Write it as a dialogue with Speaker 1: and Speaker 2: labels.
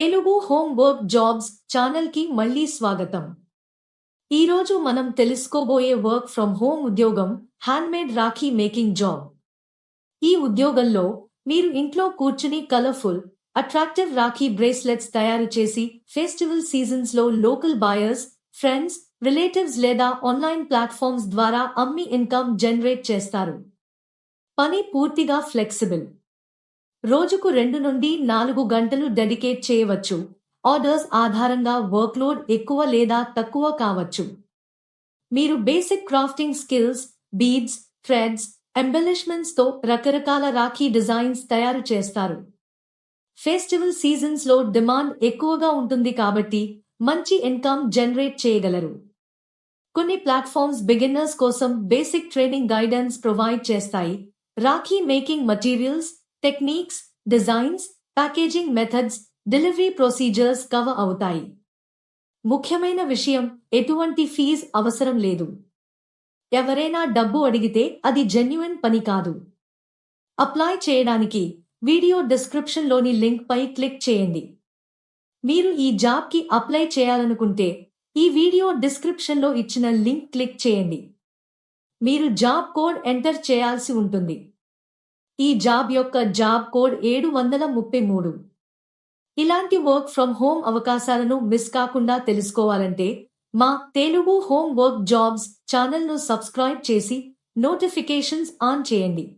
Speaker 1: Telugu home work jobs ఛానల్కి మళ్ళీ స్వాగతం. ఈరోజు మనం తెలుసుకోబోయే వర్క్ ఫ్రమ్ హోమ్ ఉద్యోగం హ్యాండ్మేడ్ రాఖీ మేకింగ్ జాబ్. ఈ ఉద్యోగంలో మీరు ఇంట్లో కూర్చుని కలర్ఫుల్ అట్రాక్టివ్ రాఖీ బ్రేస్లెట్స్ తయారు చేసి ఫెస్టివల్ సీజన్స్లో లోకల్ బాయర్స్ ఫ్రెండ్స్ రిలేటివ్స్ లేదా ఆన్లైన్ ప్లాట్ఫామ్స్ ద్వారా అమ్మి ఇన్కమ్ జనరేట్ చేస్తారు. పని పూర్తిగా ఫ్లెక్సిబుల్. రోజుకు రెండు నుండి నాలుగు గంటలు డెడికేట్ చేయవచ్చు. ఆర్డర్స్ ఆధారంగా వర్క్లోడ్ ఎక్కువ లేదా తక్కువ కావచ్చు. మీరు basic crafting skills beads threads ఎంబెలిష్మెంట్స్తో రకరకాల రాఖీ డిజైన్స్ తయారు చేస్తారు. ఫెస్టివల్ సీజన్స్లో డిమాండ్ ఎక్కువగా ఉంటుంది కాబట్టి మంచి ఇన్కమ్ జనరేట్ చేయగలరు. కొన్ని ప్లాట్ఫామ్స్ బిగిన్నర్స్ కోసం బేసిక్ ట్రైనింగ్ గైడెన్స్ ప్రొవైడ్ చేస్తాయి. Rakhi making materials techniques designs packaging methods delivery procedures cover అవుతాయి. ముఖ్యమైన విషయం ఎటువంటి ఫీజ్ అవసరం లేదు. ఎవరైనా డబ్బు అడిగితే అది జెన్యున్ పని కాదు. అప్లై చేయడానికి వీడియో డిస్క్రిప్షన్లోని లింక్పై క్లిక్ చేయండి. మీరు ఈ జాబ్కి అప్లై చేయాలనుకుంటే ఈ వీడియో డిస్క్రిప్షన్లో ఇచ్చిన లింక్ క్లిక్ చేయండి. మీరు జాబ్ కోడ్ ఎంటర్ చేయాల్సి ఉంటుంది. ఈ జాబ్ యొక్క జాబ్ కోడ్ ఏడు వందల ముప్పై మూడు. ఇలాంటి వర్క్ ఫ్రమ్ హోమ్ అవకాశాలను మిస్ కాకుండా తెలుసుకోవాలంటే మా తెలుగు హోమ్ వర్క్ జాబ్స్ ఛానల్ను సబ్స్క్రైబ్ చేసి నోటిఫికేషన్స్ ఆన్ చేయండి.